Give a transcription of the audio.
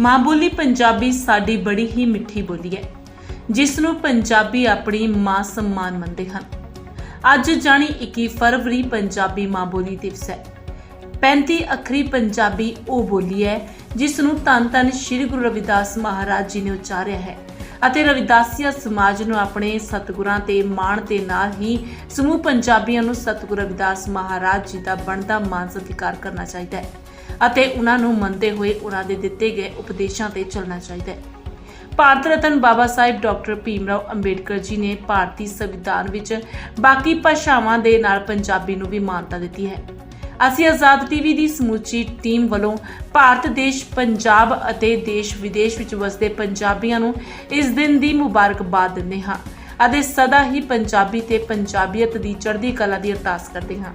ਮਾਂ ਬੋਲੀ ਪੰਜਾਬੀ ਸਾਡੀ ਬੜੀ ਹੀ ਮਿੱਠੀ ਬੋਲੀ ਹੈ ਜਿਸ ਨੂੰ ਪੰਜਾਬੀ ਆਪਣੀ ਮਾਂ ਸਮਾਨ ਮੰਨਦੇ ਹਨ। ਅੱਜ ਜਾਣੀ 21 ਫਰਵਰੀ ਪੰਜਾਬੀ ਮਾਂ ਬੋਲੀ ਦਿਵਸ ਹੈ। 35 ਅੱਖਰੀ ਪੰਜਾਬੀ ਉਹ ਬੋਲੀ ਹੈ ਜਿਸ ਨੂੰ ਧੰਨ ਧੰਨ ਸ੍ਰੀ ਗੁਰੂ ਰਵਿਦਾਸ ਮਹਾਰਾਜ ਜੀ ਨੇ ਉਚਾਰਿਆ ਹੈ ਅਤੇ ਰਵਿਦਾਸੀਆ ਸਮਾਜ ਨੂੰ ਆਪਣੇ ਸਤਿਗੁਰਾਂ ਤੇ ਮਾਣ ਦੇ ਨਾਲ ਹੀ ਸਮੂਹ ਪੰਜਾਬੀਆਂ ਨੂੰ ਸਤਿਗੁਰੂ ਰਵਿਦਾਸ ਮਹਾਰਾਜ ਜੀ ਦਾ ਬਣਦਾ ਮਾਨ ਸਤਿਕਾਰ ਕਰਨਾ ਚਾਹੀਦਾ ਹੈ। ਅਤੇ ਉਹਨਾਂ ਨੂੰ ਮੰਨਦੇ ਹੋਏ ਉਹਨਾਂ ਦੇ ਦਿੱਤੇ ਗਏ ਉਪਦੇਸ਼ਾਂ ਤੇ ਚੱਲਣਾ ਚਾਹੀਦਾ ਹੈ। ਭਾਰਤ ਰਤਨ ਬਾਬਾ ਸਾਹਿਬ ਡਾਕਟਰ ਭੀਮਰਾਓ ਅੰਬੇਡਕਰ ਜੀ ਨੇ ਭਾਰਤੀ ਸੰਵਿਧਾਨ ਵਿੱਚ ਬਾਕੀ ਭਾਸ਼ਾਵਾਂ ਦੇ ਨਾਲ ਪੰਜਾਬੀ ਨੂੰ ਵੀ ਮਾਨਤਾ ਦਿੱਤੀ ਹੈ। ਅਸੀਂ ਆਜ਼ਾਦ ਟੀਵੀ ਦੀ ਸਮੁੱਚੀ ਟੀਮ ਵੱਲੋਂ ਭਾਰਤ ਦੇਸ਼, ਪੰਜਾਬ ਅਤੇ ਦੇਸ਼ ਵਿਦੇਸ਼ ਵਿੱਚ ਵਸਦੇ ਪੰਜਾਬੀਆਂ ਨੂੰ ਇਸ ਦਿਨ ਦੀ ਮੁਬਾਰਕਬਾਦ ਦਿੰਦੇ ਹਾਂ ਅਤੇ ਸਦਾ ਹੀ ਪੰਜਾਬੀ ਤੇ ਪੰਜਾਬੀਅਤ ਦੀ ਚੜ੍ਹਦੀ ਕਲਾ ਦੀ ਅਰਦਾਸ ਕਰਦੇ ਹਾਂ।